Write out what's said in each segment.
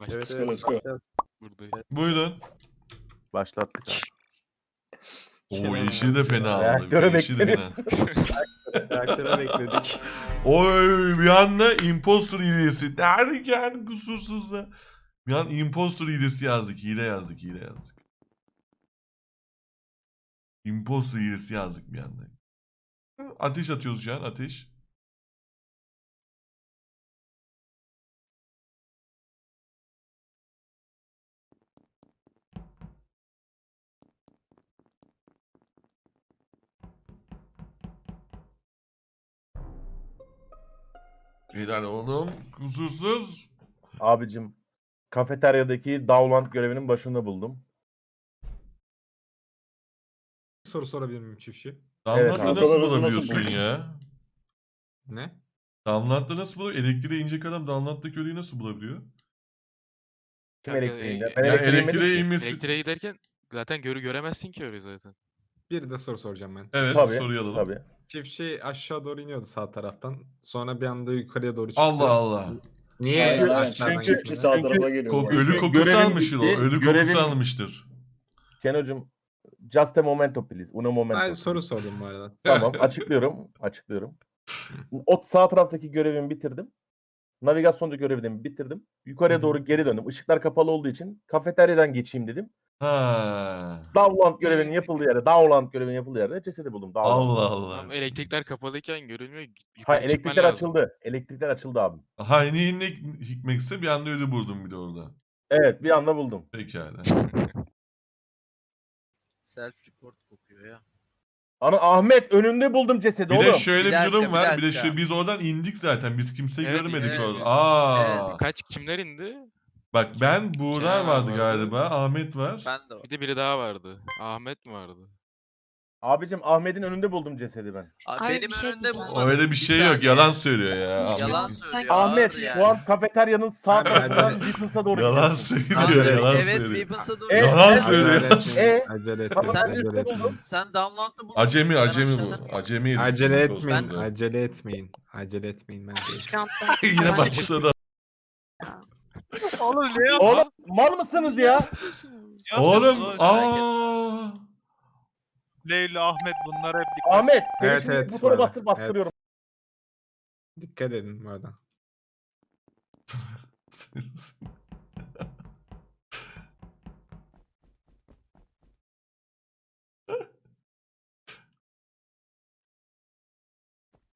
Başladık Evet, Let's go, let's go. buradayız. Buyurun. Başlattık Kenan yeşili de fena aldı. Reaktöre Yeşili de fena. bekleniyorsun. Reaktöre bekledik. Oy bir anda impostor hilesi. Derken kusursuz da. Bir an impostor hilesi yazdık. Hile yazdık. Hile yazdık. Impostor hilesi yazdık bir anda. Ateş atıyoruz şu an. Ateş. Helal oğlum. Kusursuz. Abicim kafeteryadaki Dowland görevinin başında buldum. soru sorabilir miyim çiftçi? Damlatla abi. nasıl O kadar hızlı bulabiliyorsun nasıl ya? Ne? Damlatla nasıl bulabiliyor? Elektriğe inecek adam damlattaki körüğü nasıl bulabiliyor? Kim Kanka, elektriğinde? Ben Ya elektriğe elektriğe inmedim ki. inmesi... Elektriğe giderken zaten görü göremezsin ki öyle zaten. Bir de soru soracağım ben. Evet Tabii, soruyu alalım. tabii. Çiftçi aşağı doğru iniyordu sağ taraftan. Sonra bir anda yukarıya doğru çıktı. Allah Allah. Niye Aynen, aynen. aşağıdan Çünkü- Çiftçi sağ tarafa geliyor. Bu arada. ölü kokusu görevin almıştır o. bitti, Ölü görevin- kokusu almıştır. Keno'cum just a momento please. Uno momento. Hayır soru sordum bu arada. Tamam açıklıyorum. Açıklıyorum. O sağ taraftaki görevimi bitirdim. Navigasyonda görevimi bitirdim. Yukarıya hı. doğru geri döndüm. Işıklar kapalı olduğu için kafeteryadan geçeyim dedim. Ha. Dowland görevinin yapıldığı yerde, Dowland görevinin yapıldığı yerde cesedi buldum. Dowland. Allah Allah. Ama elektrikler kapalıyken görülmüyor. Ha Yukarı çıkman elektrikler lazım. açıldı. Elektrikler açıldı abi. Hayni ne hikmetse bir anda ölü buldum bir de orada. Evet bir anda buldum. Pekala. Self report kokuyor ya. Ana Ahmet önünde buldum cesedi Bir oğlum. de şöyle Bir bir, dakika, durum bir var. Bir de dakika. şu biz oradan indik zaten. Biz kimseyi Evet, görmedik evet, orada. Aa. Kaç kimler indi? Bak ben Buğra Kenan vardı vardı. galiba. Ahmet var. Ben de o. Bir de biri daha vardı. Ahmet mi vardı? Abicim Ahmet'in önünde buldum cesedi ben. Abi, Abi benim bir şey önümde diyeceğim. bulmadım. Öyle bir şey yok. saniye. Yalan söylüyor ya. Ahmet. Yalan Sanki- söylüyor. Ahmet ağır yani. şu an kafeteryanın sağ hadi, tarafından. Weapons'a doğru Yalan gidiyorsun. söylüyor. Evet, Yalan evet, söylüyor. Weapons'a doğru. E, Yalan e, söylüyor. Acele etmeyin. E, Acele tamam, sen Acele buldun. Sen download'da buldun. Acemi acemi aşağıdan- bu. Acemi herif. Acele etmeyin. Acele etmeyin. Acele etmeyin bence. Yine başladı. Oğlum ne yap? Oğlum mal mısınız ya? Oğlum aa. Leyla, Ahmet bunlar hep dikkat. Ahmet seni Evet, şimdi evet, butona var. bastır bastırıyorum. Dikkat edin bu arada.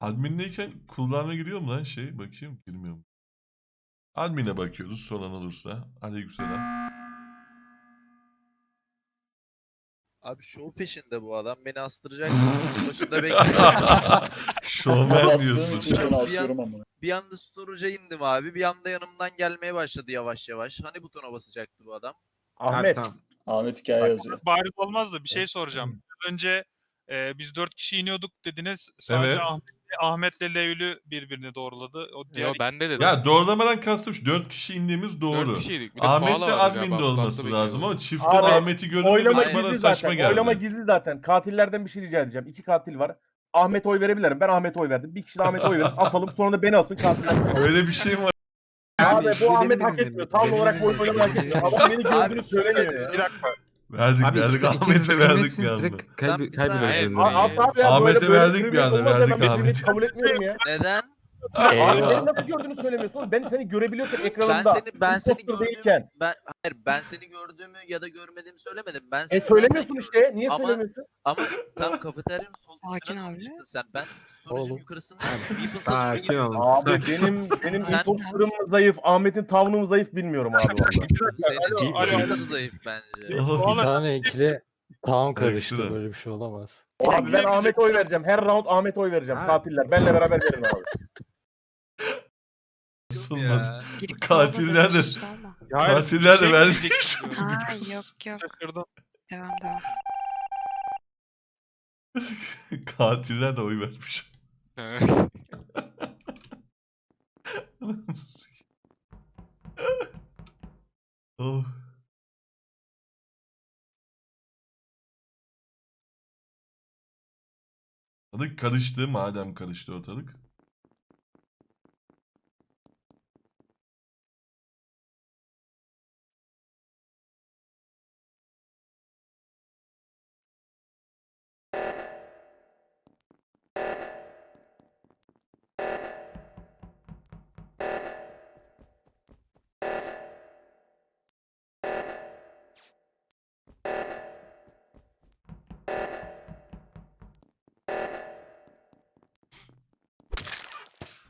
Admin'deyken kullanma giriyor mu lan şey? Bakayım girmiyor mu? Admin'e bakıyoruz soran olursa. Aleykümselam. Abi show peşinde bu adam. Beni astıracak. Başında bekliyor. Şovmen diyorsun. Bir an- bir anda storage'a indim abi. Bir anda yanımdan gelmeye başladı yavaş yavaş. Hani butona basacaktı bu adam? Ahmet. Tamam. Ahmet hikaye Bak- yazıyor. Bariz olmaz da bir şey soracağım. Önce e, biz dört kişi iniyorduk dediniz. Sadece Evet. Ahmet, Ahmet'le Leylü birbirini doğruladı. O diğer Yo ben de dedim. Ya doğrulamadan kastım şu 4 kişi indiğimiz doğru. Dört kişiydik. Bir de Ahmet de vardı admin'de galiba, olması lazım ama çiftten Abi, Ahmet'i görünce Oylama bana gizli saçma zaten. geldi. Oylama gizli zaten. Katillerden bir şey rica edeceğim. İki katil var. Ahmet oy verebilirim. Ben Ahmet'e oy verdim. Bir kişi de Ahmet'e oy verin. Asalım sonra da beni asın katiller. Öyle bir şey mi var? Abi bu Ahmet hak etmiyor. Tam olarak oy oynamayı hak etmiyor. Adam beni gördüğünü söylemiyor ya. Bir dakika. Verdik Abi verdik ikiniz- Ahmet'e verdik bir anda. direkt bir saniye- kaybediyoruz. Hayır, A- Aslı abi ya Ahmet'e böyle böyle verdik bir anda, olmaz ya. verdik Ben birbirini Ahmet'e. kabul etmiyorum ya. Neden? Abi beni nasıl gördüğünü söylemiyorsun oğlum. Ben seni görebiliyorken Ben ekranında. seni ben seni imposter gördüğümü değilken. ben hayır ben seni gördüğümü ya da görmediğimi söylemedim. Ben seni E söylemiyorsun işte. Niye Ama- söylemiyorsun? Ama tam kafeteryanın sol Sakin abi. çıktın sen. Ben storage'ın Oğlum. yukarısında doğru Sakin olun. Abi benim benim Sen- imposterım zayıf, Ahmet'in mı zayıf bilmiyorum abi valla. Senin. Weapons'lar zayıf bence. Oh, Bir tane ikili tam karıştı Ekstra. böyle bir şey olamaz. Abi ben Ahmet'e oy vereceğim. Her round Ahmet'e oy vereceğim. Katiller. Benle beraber verin abi. Ya. Girip Katiller de- Katiller de şey vermiş. Ha yok yok. Şaşırdım. Devam devam. Katiller de oy vermiş. oh. Ortalık karıştı madem karıştı ortalık.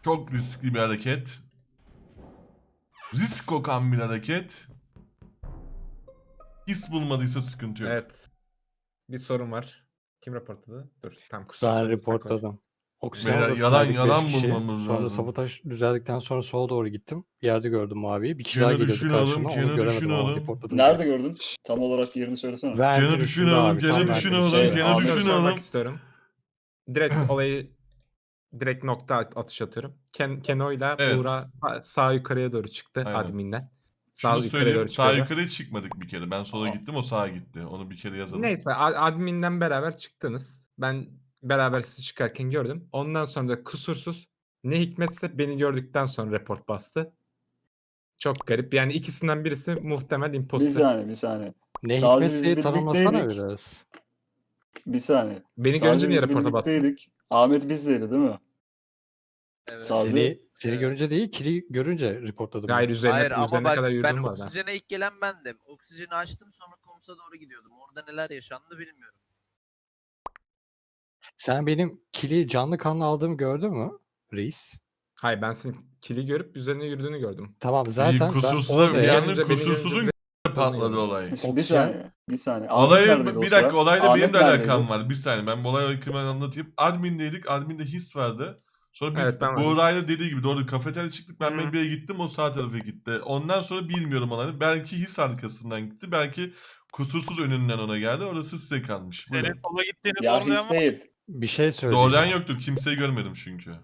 Çok riskli bir hareket. Risk kokan bir hareket. His bulmadıysa sıkıntı yok. Evet. Bir sorun var. Kim raporladı? Dur tam kusura Ben reportladım. Oksijen odasındaydık yalan- beş yalan kişi. bulmamız Sonra lazım. sabotaj düzeldikten sonra sola doğru gittim. Bir yerde gördüm maviyi. Bir kişi daha geliyordu düşün oğlum, karşıma. kenara Onu göremedim ama reportladım. Nerede gördün? Tam olarak yerini söylesene. Ventin düşün üstünde oğlum, abi, tam düşün Ventin oğlum, üstünde. kenara Abi, sormak istiyorum. Direkt olayı direkt nokta at- atış atıyorum. Ken, Keno'yla Evet. Buğra sağ- yukarıya doğru çıktı Aynen. admin'den. Şunu Sağ yukarıya söyleyeyim. Sağ çıkıyordu. yukarıya çıkmadık bir kere. Ben sola Aa. gittim o sağa gitti. Onu bir kere yazalım. Neyse admin'den beraber çıktınız. Ben beraber sizi çıkarken gördüm. Ondan sonra da kusursuz ne hikmetse beni gördükten sonra report bastı. Çok garip. Yani ikisinden birisi muhtemel Bir imposter. saniye bir saniye. Ne Sadece biz hikmetse tanımlasana birlikteydik. biraz. Bir saniye. Beni Sadece görünce niye biz reporta birlikteydik. Ahmet bizdeydi değil mi? Evet. Sağ- Sadece- Seni, seni Evet. görünce değil, kili görünce reportladım. Hayır üzerine, Hayır ama üzerine bak kadar ben yürüdüm arada. oksijene ilk gelen bendim. Oksijeni açtım sonra komsa doğru gidiyordum. Orada neler yaşandı bilmiyorum. Sen benim kili canlı kanlı aldığımı gördün mü reis? Hayır ben senin kili görüp üzerine yürüdüğünü gördüm. Tamam zaten ben kusursuzda bir oradayım. yandan Görünce beni kusursuzun görünce patladı olay. Bir Oksijen- saniye. Bir saniye. Ahmet Olayı neredeydi o bir dakika olayla Ahmet benim de neredeydi? alakam var. Bir saniye ben bu olayı hakkında anlatayım. Admin'deydik. Admin'de his vardı. Sonra biz Evet, ben. Buğra'yla dediği gibi doğru kafeterya çıktık. Ben Hı. Medbay'e gittim. O sağ tarafa gitti. Ondan sonra bilmiyorum olayı. Belki his arkasından gitti. Belki kusursuz önünden ona geldi. Orası size kalmış. Buyurun. Senin sola gittiğini Ya doğrulayan his var. değil. Bir şey söyleyeceğim. Doğrudan yoktu. Kimseyi görmedim çünkü.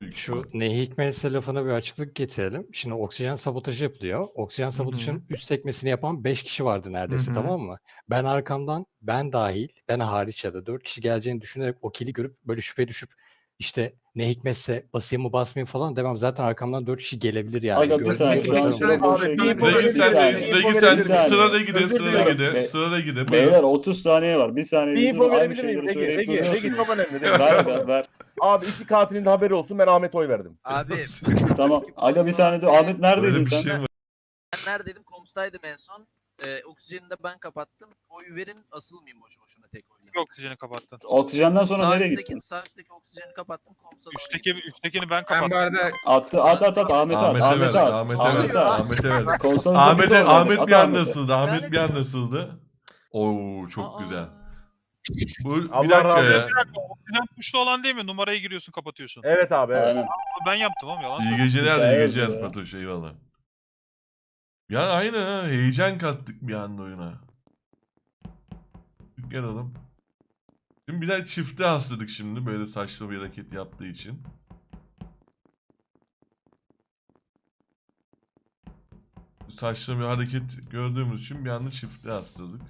Büyük Şu ihtimal. ne hikmetse lafına bir açıklık getirelim. Şimdi oksijen sabotajı yapılıyor. Oksijen sabotajının üst sekmesini yapan 5 kişi vardı neredeyse Hı hı. tamam mı? Ben arkamdan ben dahil, ben hariç ya da 4 kişi geleceğini düşünerek o kili görüp böyle şüphe düşüp işte ne hikmetse basayım mı basmayayım falan demem. Zaten arkamdan 4 kişi gelebilir yani. Aga bir saniye. Şu an şey bir Regi verebilir sen de, Regi sen sırada Özür sırada Be- sırada gidin. Beyler Buyurun. 30 saniye var. Bir saniye. Bir info verebilir miyim? Regi, Regi duruyorsunuz. çok önemli. Ver ver ver. Abi iki katilin de haberi olsun ben Ahmet'e oy verdim. Abi Tamam. Aga bir saniye dur. Ahmet neredeydin sen? şey ben neredeydim? Komstaydım en son. Ee, oksijeni de ben kapattım. Oy verin asılmayayım boşu boşuna tek oyla. Yok oksijeni kapattın. Oksijenden sonra sağ nereye üstteki, gittin? Sağ üstteki oksijeni kapattım. Komsa doğru Üstteki, gittim. üsttekini ben Ben kapattım. bu arada Attı at at at Ahmet'e at. Ahmet'e Ahmet'e ver, at. Ahmet'e Ahmet'e ver, at. Ahmet'e ver. Konsantre Ahmet'e, bir Ahmet bir Ahmet'e. ısıldı. Ahmet bir var? ısıldı. Oo çok Aa. güzel. Bu bir Allah dakika razı ya. Bir dakika oksijen tuşlu olan değil mi? Numarayı giriyorsun kapatıyorsun. Evet abi evet. Aynen. Ben yaptım ama yalan. İyi geceler, iyi Hikaye geceler yazıyor ya. Fatoş eyvallah. Ya aynı ha, heyecan kattık bir anda oyuna. Gel oğlum. Şimdi bir daha çifte astırdık şimdi böyle saçma bir hareket yaptığı için. Saçma bir hareket gördüğümüz için bir anda çifte astırdık.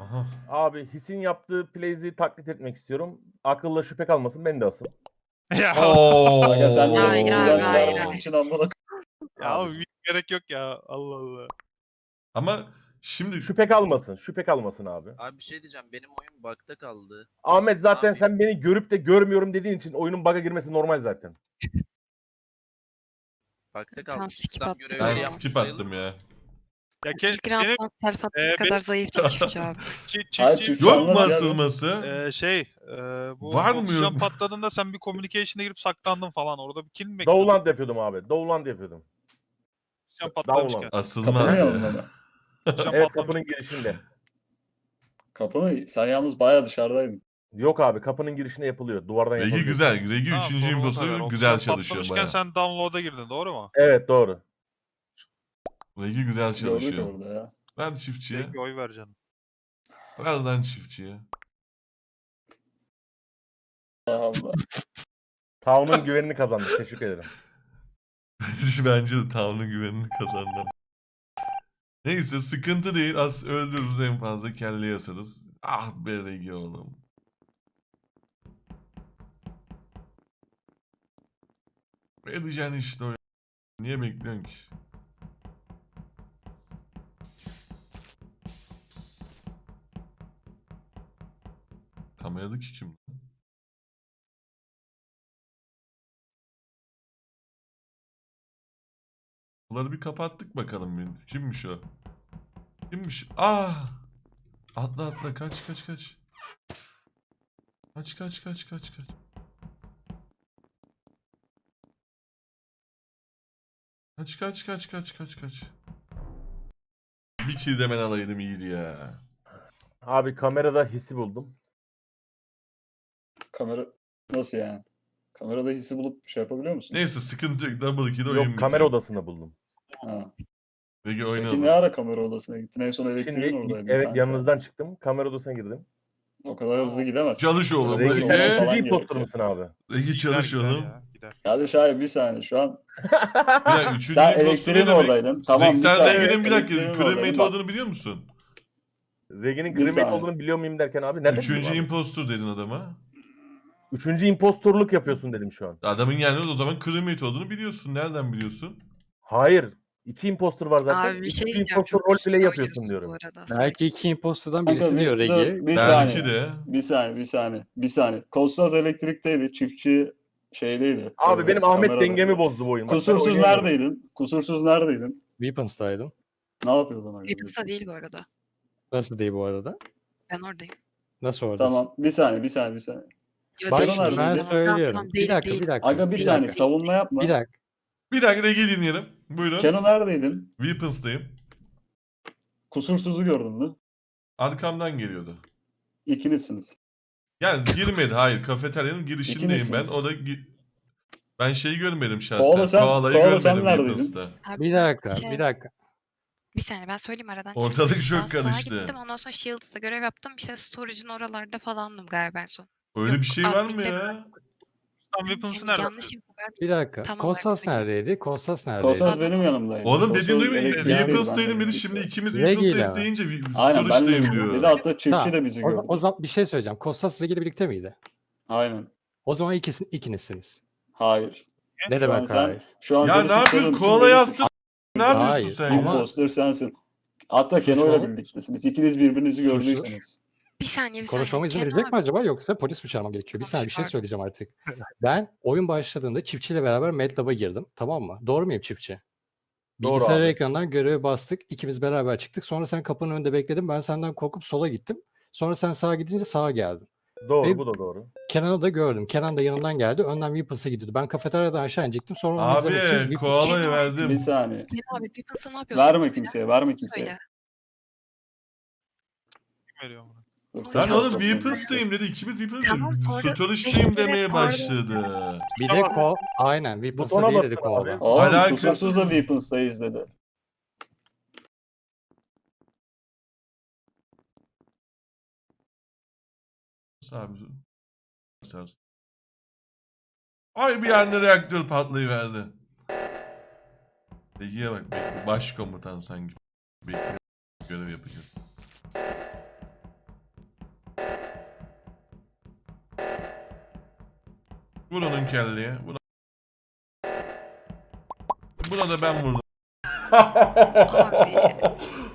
Aha. Abi His'in yaptığı plays'i taklit etmek istiyorum. Akılla şüphe kalmasın ben de asıl. ya, Oo. Sen de Hayır, güven hayır, hayır, vermemek hayır. için amına ya abi, hiç gerek yok ya. Allah Allah. Ama şimdi Şüphe kalmasın. Şüphe kalmasın abi. Abi bir şey diyeceğim. Benim oyun bug'da kaldı. Ahmet zaten Abi. sen beni görüp de görmüyorum dediğin için oyunun bug'a girmesi normal zaten. Bug'da kaldı. skip Çıksam attım. görevleri ben yapmış skip sayılır attım mı? ya. Ya ke, İlk benim rounddan self attığı Ee, kadar zayıf değil çiftçi abi. çi- Hayır, çift çift çift- Yok mu asılması? Ee, şey e, bu Var mı oksijen patladığında sen bir communication'a girip saklandın falan. Orada bir kill mi bekliyordun? Dowland yapıyordum abi. Dowland yapıyordum. Oksijen patlamışken. Dowland. Asılmaz Kapının ya. Evet kapının girişinde. Kapı mı? Sen yalnız bayağı dışarıdaydın. Yok abi kapının girişinde yapılıyor. Duvardan Regi yapılıyor. güzel. Regi Tamam, 3. sorun o imposu güzel çalışıyor patlamışken bayağı. sen download'a girdin doğru mu? Evet doğru. Regi güzel çalışıyor. orada ya. Ver çiftçiye. Peki oy vereceksin. Ver lan çiftçiye. Allah Allah. Town'un güvenini kazandık. Teşekkür ederim. Bence de Town'un güvenini kazandım. Neyse sıkıntı değil. Az öldürürüz en fazla kelle asarız. Ah be Regi oğlum. Vereceksin işte o. Niye bekliyorsun ki? Kameradaki kim? Bunları bir kapattık bakalım. Kimmiş o? Kimmiş? Ah! Atla atla kaç kaç kaç. Kaç kaç kaç kaç kaç. Kaç kaç kaç kaç kaç kaç. Bir kill demen alaydım iyiydi ya. Abi kamerada hissi buldum. Kamera nasıl yani? Kamerada hissi bulup şey yapabiliyor musun? Neyse sıkıntı yok. Double kill'de oyun Yok kamera bitiyor. odasında buldum. Ha. Peki Peki ne ara kamera odasına gittin? En son elektriğin Şimdi oradaydın. evet kanka. yanınızdan çıktım. Kamera odasına girdim. O kadar hızlı gidemez. Çalış oğlum. Rengi Ege. sen üçüncü gerekiyor. imposter mısın abi? Gider, çalış gider oğlum. ya, gider. Kardeş hayır bir saniye şu an Bir dakika üçüncü sen imposter ne elektriğin demek? oradaydın. Tamam bir Sen saniye. Regen'in bir dakika elektriğin. Bak, olduğunu biliyor musun? Regen'in Bir crewmate saniye. olduğunu biliyor muyum derken abi nereden Üçüncü bileyim abi? impostor dedin adama. Üçüncü impostorluk yapıyorsun dedim şu an. Adamın yani o zaman crewmate olduğunu biliyorsun. Nereden biliyorsun? Hayır. İki impostor var zaten. Abi bir İki şey diyeceğim. impostor Çok roleplay üstüne yapıyorsun oynuyorsun diyorum. Bu arada. Belki iki imposter'dan birisi bir- diyor Regi. Bir Belki saniye. de. Bir saniye, bir saniye, bir saniye. Kostas elektrikteydi, çiftçi şeydeydi. Abi Ee, benim Ahmet kamerada. dengemi bozdu bu oyun. Bak ben Kusursuz oynayamıyorum. neredeydin? Kusursuz neredeydin? Weapons'taydım. Ne yapıyordun? abi? Weapons'ta değil bu arada. Nasıl değil bu arada? Ben oradayım. Nasıl oradasın? Tamam, bir saniye, bir saniye, bir saniye. Yo, Bak değil, abi, şimdi değil, ben tamam, tamam, söylüyorum. bir değil, dakika değil. bir dakika. Aga bir, bir saniye, dakika. savunma yapma. Bir dakika. Bir dakika Ege dinleyelim. Buyurun. Kenan neredeydin? Weapons'tayım. Kusursuzu gördün mü? Arkamdan geliyordu. İkinizsiniz. Yani girmedi. Hayır. Kafeteryanın girişindeyim ben. O da gi- ben şeyi görmedim şahsen. Koala sen- Koala'yı Koala sen görmedim neredeydin? Weapons'ta. Abi, Bir dakika. şey- Bir dakika. Bir saniye ben söyleyeyim aradan Ortalık çıktım. Ben sağa karıştı. gittim ondan sonra Shields'da görev yaptım. İşte storage'ın oralarda falandım galiba en son. Öyle bir şey var mı adminde ya? Weapons'u Yani nerede? yanlış info vermeyeyim. Bir dakika. Tam olarak Konstas söyleyeyim. neredeydi? Konstas neredeydi? Kostas benim yanımdaydı. Oğlum Kostas dediğin duymuyor musun? elektriğe Weapons'taydım girdi, ben dedi. de Şimdi ikimiz Regi'yle Weapons'ta mi? isteyince Aynen ben de storage'dayım diyor. Dedi hatta çiftçi Tamam, de bizi O, gördü. o zaman bir şey söyleyeceğim. Konstas Regi ile birlikte miydi? Aynen. O zaman ikisin, ikinizsiniz. Hayır. Ne Şu an demek sen, hayır? şu an Ya seni ne yapıyorsun? suçladığım için Koala beni yastın. Ne yapıyorsun Hayır, sen ama-? Imposter sensin. Hatta Suçlu Keno'yla ol- birliktesiniz. İkiniz birbirinizi Suçlu. gördüyseniz. Bir saniye bir Konuşmama saniye. izin Kenan verecek mi abi, acaba yoksa polis mi çağırmam gerekiyor? Bir saniye bir şey pardon. söyleyeceğim artık. Ben oyun başladığında çiftçiyle beraber MATLAB'a girdim. Tamam mı? Doğru muyum çiftçi? Doğru Bilgisayar abi. ekranından göreve bastık. İkimiz beraber çıktık. Sonra sen kapının önünde bekledin. Ben senden korkup sola gittim. Sonra sen sağa gidince sağa geldin. Doğru Ve- bu da doğru. Kenan'ı da gördüm. Kenan da yanından geldi. Önden Weapons'a gidiyordu. Ben kafeteryadan aşağı inecektim. Sonra onu izlemek için Abi Weapons- koalaya Kenan- verdim. Bir saniye. Kenan abi Weapons'a ne yapıyorsun? Verme kimseye, verme kimseye. Söyle. Veriyor bana. Lan oğlum Weapons'tayım dedi. İkimiz Weapons'tayım. Tamam, sonra Storage'dayım demeye başladı. Bir de ko aynen Weapons'ta Butona değil dedi basın abi. Oğlum Alakasız. kusursuz da Weapons'tayız dedi. Abi. Ay bir anda reaktör patlayıverdi. Ege'ye bak bekle. Başkomutan sanki. Bekle. Görev yapacağız. Vur onun kelleye. Buna... Buna da ben vurdum.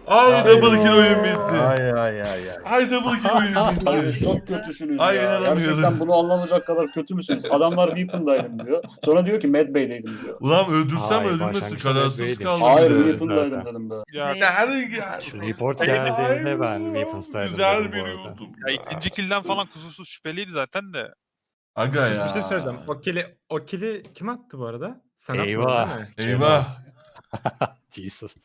Ay double kill oyun bitti. Ay ay ay ay. Ay double kill oyun bitti. Hayır çok kötüsünüz Ay, ya. inanamıyorum. Gerçekten bunu anlamayacak kadar kötü müsünüz? Adamlar Weapon'daydım diyor. Sonra diyor ki Mad Bey'deydim diyor. Ulan öldürsem Hayır, öldürmesin başlangıçta kararsız Medbay'dim. kaldım. Hayır. Weapon'daydım dedim be. Ya, Ne? Gel. Şu report Ay, geldiğinde ben ay, Weapons'taydım Güzel dedim bu bir arada. yudum. ya ikinci kilden falan kusursuz şüpheliydi zaten de. Aga ya. Bir şey söyleyeceğim. O kili, o kili kim attı bu arada? Sen Eyvah. değil mi? Eyvah. Jesus.